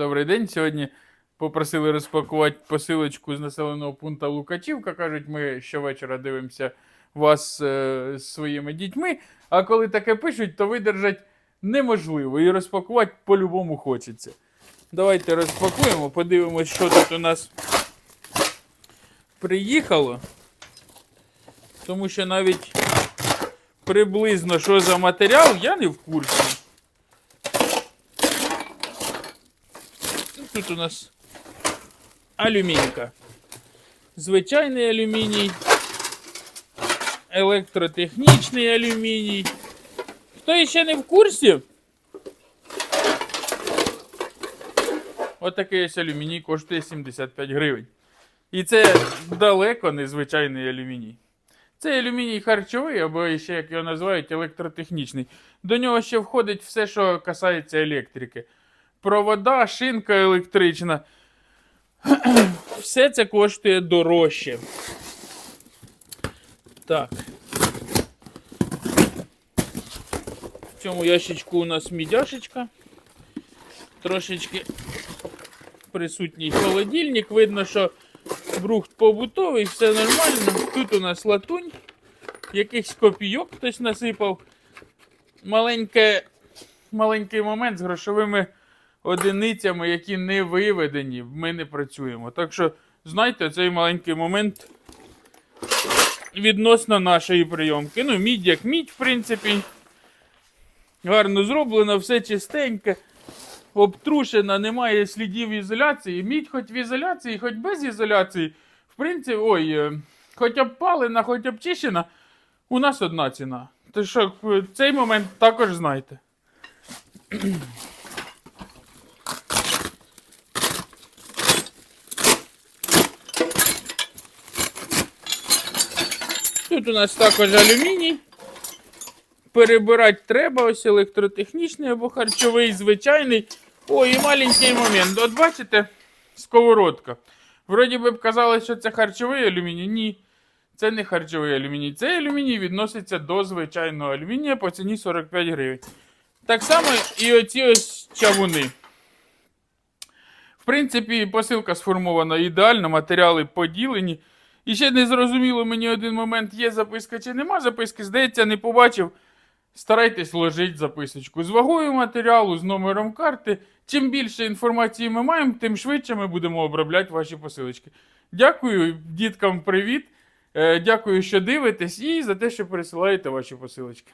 Добрий день. Сьогодні попросили розпакувати посилочку з населеного пункту Лукачівка. Кажуть, ми щовечора дивимося вас е, з своїми дітьми. А коли таке пишуть, то видержать неможливо і розпакувати по-любому хочеться. Давайте розпакуємо, подивимось, що тут у нас приїхало. Тому що навіть приблизно що за матеріал, я не в курсі. Тут у нас алюмінька. Звичайний алюміній, електротехнічний алюміній. Хто ще не в курсі? Отакий ось алюміній коштує 75 гривень. І це далеко не звичайний алюміній. Це алюміній харчовий, або ще, як його називають, електротехнічний. До нього ще входить все, що касається електрики. Провода, шинка електрична. Все це коштує дорожче. Так. В цьому ящичку у нас мідяшечка. Трошечки присутній холодильник. Видно, що брухт побутовий, все нормально. Тут у нас латунь, якихось копійок хтось насипав. Маленьке, маленький момент з грошовими одиницями, які не виведені, ми не працюємо. Так що, знайте, цей маленький момент відносно нашої прийомки. Ну, мідь як мідь, в принципі. Гарно зроблено, все чистеньке, обтрушено, немає слідів ізоляції. Мідь хоч в ізоляції, хоч без ізоляції. В принципі, ой, е, хоч обпалена, хоч обчищена, у нас одна ціна. То що, цей момент також знайте. Тут у нас також алюміній. Перебирати треба, ось електротехнічний або харчовий, звичайний. О, і маленький момент. От бачите, сковородка. Вроді би б казали, що це харчовий алюміній. Ні, це не харчовий алюміній. Цей алюміній відноситься до звичайного алюмінія по ціні 45 гривень. Так само і оці ось чавуни. В принципі, посилка сформована ідеально, матеріали поділені. І ще не зрозуміло мені один момент, є записка чи нема записки. Здається, не побачив. Старайтесь вложити записочку з вагою матеріалу, з номером карти. Чим більше інформації ми маємо, тим швидше ми будемо обробляти ваші посилочки. Дякую діткам, привіт. Е, Дякую, що дивитесь, і за те, що пересилаєте ваші посилочки.